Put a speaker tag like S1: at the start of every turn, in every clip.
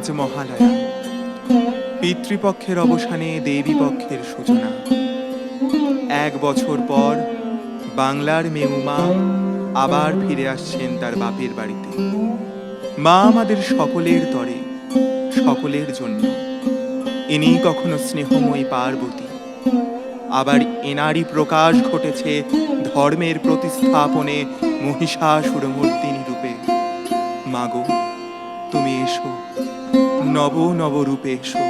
S1: আজ মহালয়া। পিতৃপক্ষের অবসানে দেবী পক্ষের সূচনা। এক বছর পর বাংলার মেউমা আবার ফিরে আসছেন তার বাপের বাড়িতে। মা আমাদের সকলের তরে, সকলের জন্য। ইনি কখনো স্নেহময়ী পার্বতী। আবার এনারই প্রকাশ ঘটেছে ধর্মের প্রতিস্থাপনে মহিষাসুরমূর্তিনী রূপে মাগো, তুমি এসো। নব নব রূপে এসো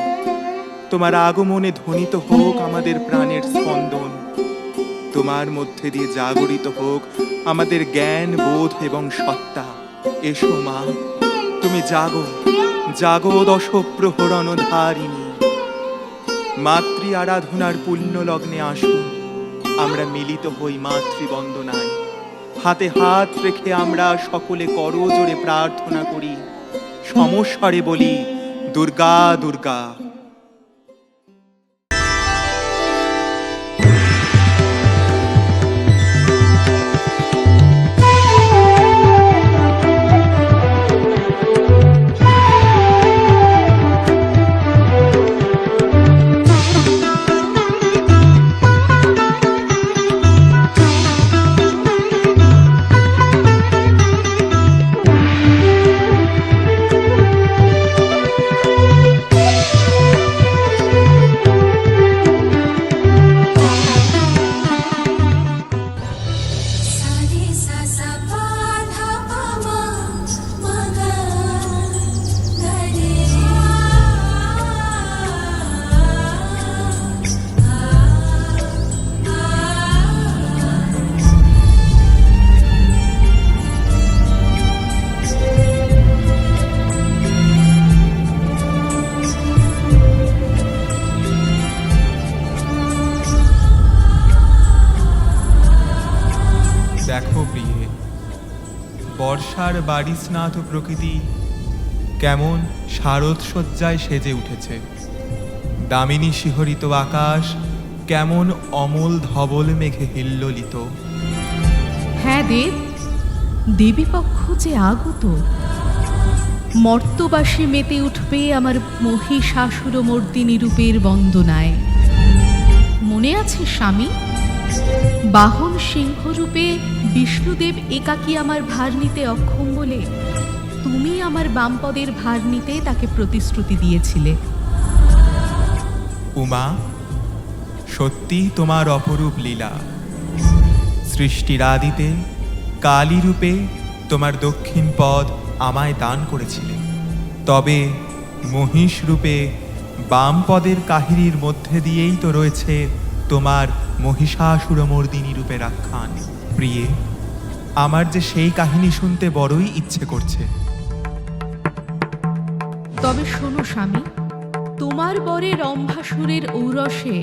S1: তোমার আগমনে ধ্বনিত হোক আমাদের প্রাণের স্পন্দন। তোমার মধ্যে দিয়ে জাগরিত হোক আমাদের জ্ঞান, বোধ এবং সত্তা। এসো মা, তুমি জাগো জাগো দশ প্রহরণ ধারিণী মাতৃ আরাধনার পুণ্য লগ্নে আসুন, আমরা মিলিত হই মাতৃবন্দনায়। হাতে হাত রেখে আমরা সকলে করজোরে প্রার্থনা করি, সমস্বরে বলি दुर्गा दुर्गा। বর্ষার বাড়ি স্নাত প্রকৃতি কেমন শারদ সজ্জায় সেজে উঠেছে। দামিনী শিহরিত আকাশ কেমন অমল ধবল মেঘে হিল্লোলিত।
S2: হ্যাঁ দেব দেবীপক্ষ যে আগত। মর্তবাসী মেতে উঠবে আমার মহিষাসুর মর্দিনী রূপের বন্দনায়। মনে আছে স্বামী? বাহন সিংহরূপে বিষ্ণুদেব একাকী আমার ভার নিতে অক্ষম বলে তুমি আমার বামপদের ভার নিতে তাকে প্রতিশ্রুতি দিয়েছিলে।
S1: উমা সত্যি তোমার অপরূপ লীলা। সৃষ্টির আদিতে কালী রূপে তোমার দক্ষিণ পদ আমায় দান করেছিলে। তবে মহিষ রূপে বাম পদের কাহিনীর মধ্যে দিয়েই তো রয়েছে তোমার মহিষাসুরমর্দিনী রূপের আখ্যান প্রিয়ে, আমার যে সেই কাহিনী শুনতে বড়ই ইচ্ছে করছে।
S2: তবে শোনো স্বামী, তোমার বরে রম্ভাসুরের ঔরসে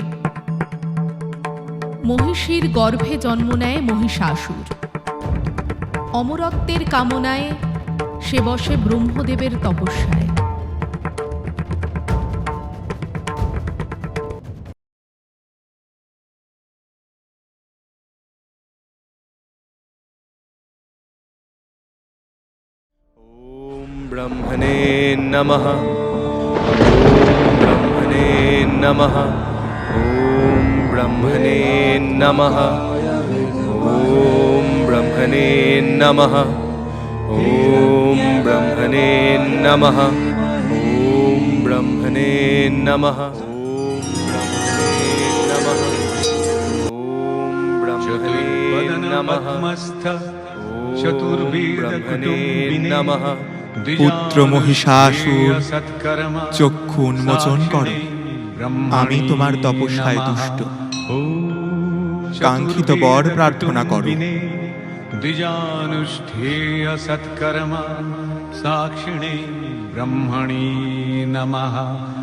S2: মহিষীর গর্ভে জন্ম নেয় মহিষাসুর। অমরত্বের কামনায় সে বসে ব্রহ্মদেবের তপস্যায়।
S3: नमः। ॐ ब्रह्मणे नमः। ॐ ब्रह्मणे नमः। ॐ ब्रह्मणे नमः। ॐ ब्रह्मणे नमः। ॐ ब्रह्मणे नमः। नमः।
S4: चतुर्वेदकुटुम्बिने
S3: नमः
S1: পুত্র মহিষাসুর চক্ষু উন্মোচন করো আমি তোমার তপস্যায় দুষ্ট কাঙ্ক্ষিত বর প্রার্থনা করো।
S4: দ্বিজানুষ্ঠেয় সৎকর্মা সাক্ষিণে ব্রহ্মণি নমঃ।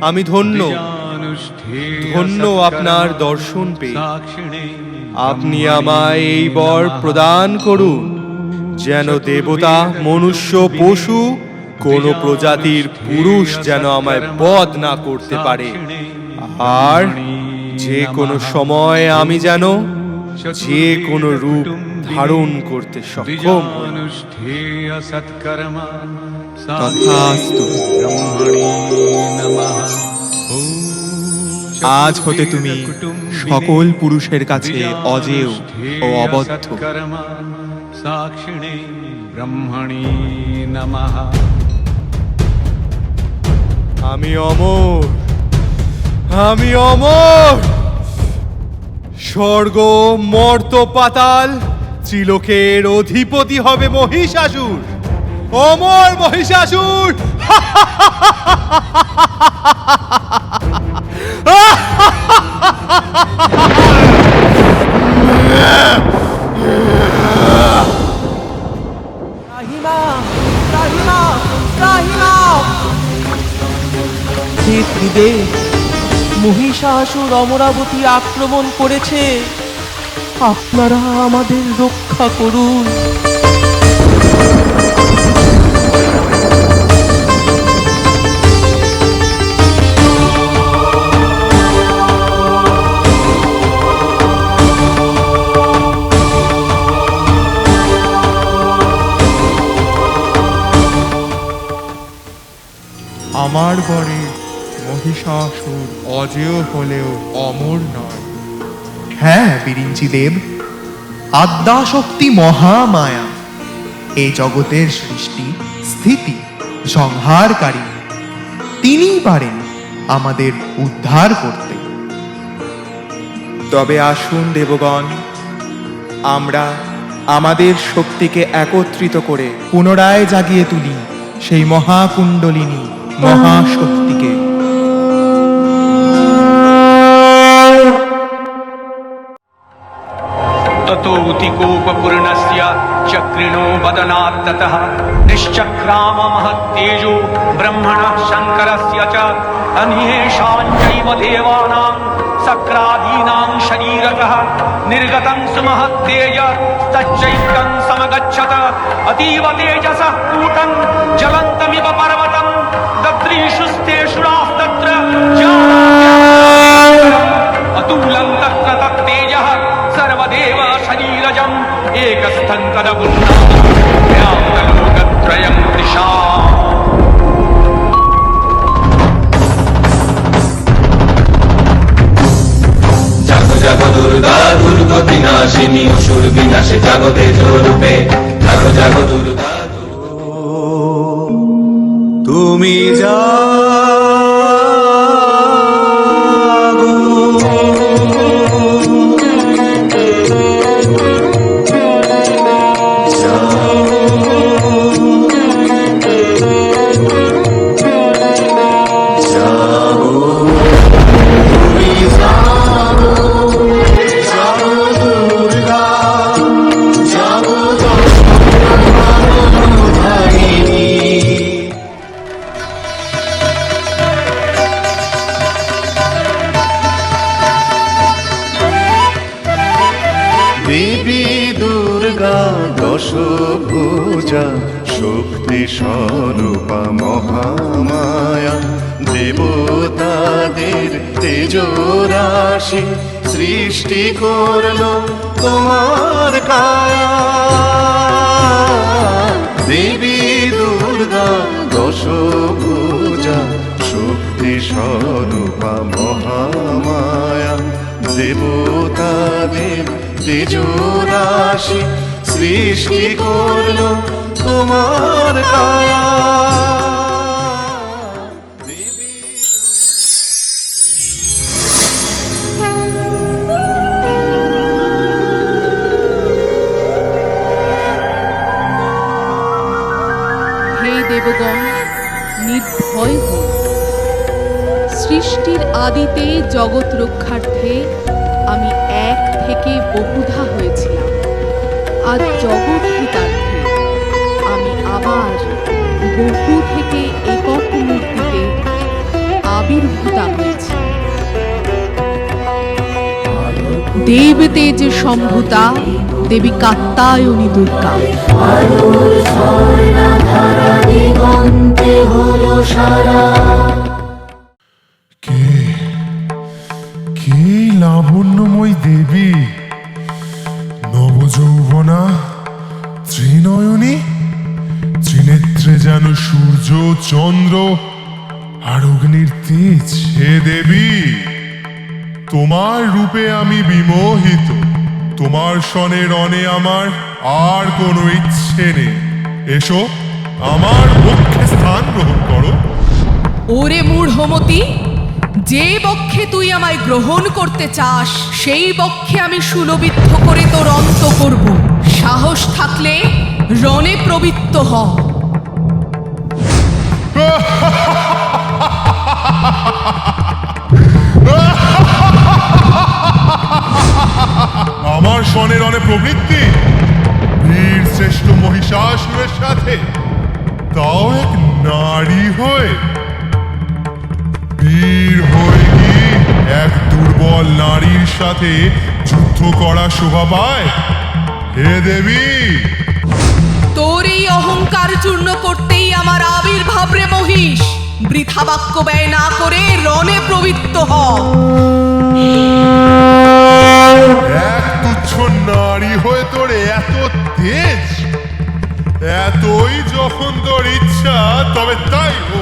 S3: আমি ধন্য। ধন্য আপনার দর্শন পেয়ে।
S4: সাক্ষিণে
S3: আপনি আমায় এই বর প্রদান করুন, যেন দেবতা, মনুষ্য, পশু, কোন প্রজাতির পুরুষ যেন আমায় বধ না করতে পারে আর যে কোনো সময় আমি যেন যে কোনো রূপ ধারণ করতে সক্ষম।
S1: তথাস্তু।
S4: ব্রহ্মণি নমঃ
S1: আজ হতে তুমি সকল পুরুষের কাছে অজেয় ও অবদ্ধ।
S4: সাক্ষিণে ব্রহ্মণি নমঃ
S3: আমি অমর আমি অমর। স্বর্গ মর্ত পাতাল, ত্রিলোকের অধিপতি হবে মহিষাসুর। অমর মহিষাসুর!
S5: মহিষাসুর অমরাবতী আক্রমণ করেছে। আপনারা আমাদের রক্ষা করুন।
S1: আমার বরে মহিষাসুর অজেয় হলেও অমর নয়।
S6: হ্যাঁ বিরিঞ্চি দেব আদ্যাশক্তি মহামায়া। এই জগতের সৃষ্টি, স্থিতি, সংহারকারী। তিনিই পারেন আমাদের উদ্ধার করতে।
S1: তবে আসুন দেবগণ, আমরা আমাদের শক্তিকে একত্রিত করে পুনরায় জাগিয়ে তুলি সেই মহাকুণ্ডলিনী। মহাশক্তিকে
S4: ततोऽतिकोपपूर्णस्य चक्रिणो वदनात् ततः निश्चक्राम महत्तेजो ब्रह्मणः शङ्करस्य च अन्येषाञ्चैव देवानां सक्रादीनां शरीरतः निर्गतं सुमहत्तेज तच्चैत्यं समगच्छत अतीव तेजसः कूटं ज्वलन्तमिव एकस्थं कदपुन्नालोकत्रयं दिशा
S7: জাগো জাগো দুর্গা দুর্গ বিনাশিনী অসুর বিনাশে জাগো তেজ রূপে জাগো জাগো
S8: করল তোমার কায়া দেবী দুর্গা দশভুজা শক্তি স্বরূপা মহামায়া দেবতাদের তেজরাশি সৃষ্টি করল তোমার কায়া
S2: আদিতে জগৎ রক্ষার্থে আমি এক থেকে বহুধা হয়েছিলাম। আজ জগৎ হিতার্থে আমি আবার বহু থেকে একক মূর্তিতে আবির্ভূতা হয়েছি। দেব তেজ সম্ভূতা, দেবী কাত্তায়নী দুর্গা।
S6: কে
S9: লাবণ্যময় দেবী, নবযৌবনা, ত্রিনয়নী, ত্রিনেত্রে যেন সূর্য, চন্দ্র আর অগ্নির তেজ, হে দেবী, তোমার রূপে আমি বিমোহিত, তোমার সনে রণে আমার আর কোনো ইচ্ছে নেই। এসো, আমার পক্ষে স্থান গ্রহণ করো।
S2: ওরে মূঢ়মতি যে বক্ষে তুই আমায় গ্রহণ করতে চাস, সেই বক্ষে আমি সুলবিদ্ধ করে তোর অন্ত করব। সাহস থাকলে রণে প্রবৃত্ত হ।
S9: আমার সনে রণে প্রবৃত্তি। বীর শ্রেষ্ঠ মহিষাসুরের সাথে। তাও এক নারী হয়ে এক দুর্বল নারীর সাথে যুদ্ধ করা শোভা পায়? হে দেবী!
S2: তোর এই অহংকার চূর্ণ করতেই আমার আবির্ভাব রে মহিষ। বৃথা বাক্য ব্যয় না করে রণে প্রবৃত্ত হ।
S9: এক তুচ্ছ নারী হয়ে তোর এত তেজ এতই যখন তোর ইচ্ছা তবে তাই হোক।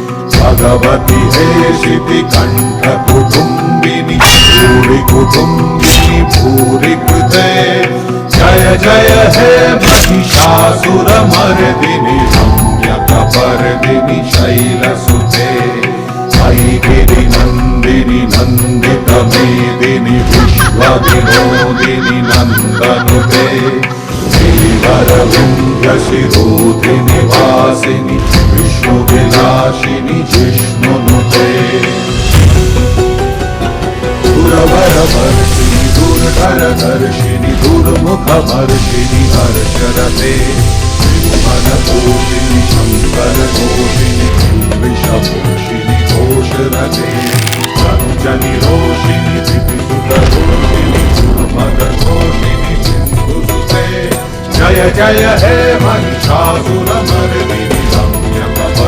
S7: భగవతి హే శిపి కంఠ కుటుంబిని భూరి కుటుంబిని భూరి కృతే జయ జయ హే మహిషాసుర మరదిని సంయక పరదిని శైలసుతే ఐగిరి నందిని నందిత మేదిని విశ్వ వినోదిని నందనుతే శ్రీవరలింగ శిరోధి నివాసిని विष्णुविलासिनि जिष्णुनुते दुरवरवर्षिणि दुर्धरदर्शिनि दुर्मुखवर्षिणि हर्षरते त्रिभुवनपोषिणि शङ्करघोषिणि विषभूषिणि घोषरते तनुजनि रोषिणि त्रिपुरघोषिणि दुर्मदघोषिणि सिन्धुसुते जय जय हे महिषासुरमर्दिनि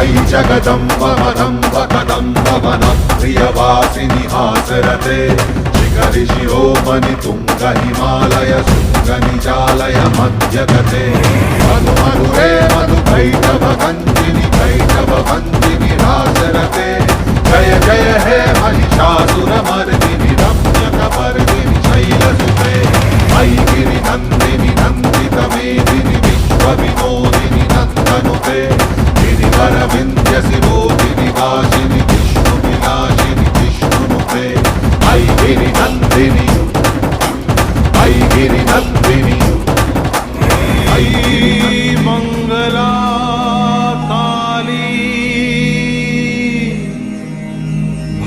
S7: जिष्णुते अयि जगदम्ब मदम्ब कदम्ब वन प्रियवासिनि हासरते शिखरि शिरोमणि तुङ्ग हिमालय शृङ्ग निजालय मध्यगते मधु मधुरे मधु कैटभ कञ्चिनि कैटभ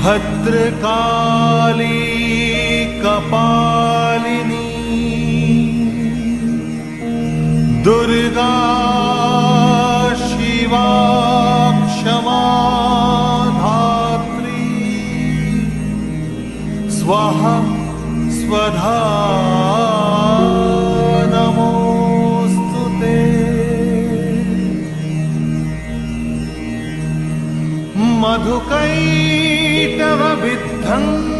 S8: भद्रकाली कपालिनी दुर्गा शिवा क्षमा धात्री स्वाहा स्वधा मधुकैटवविद्धम्।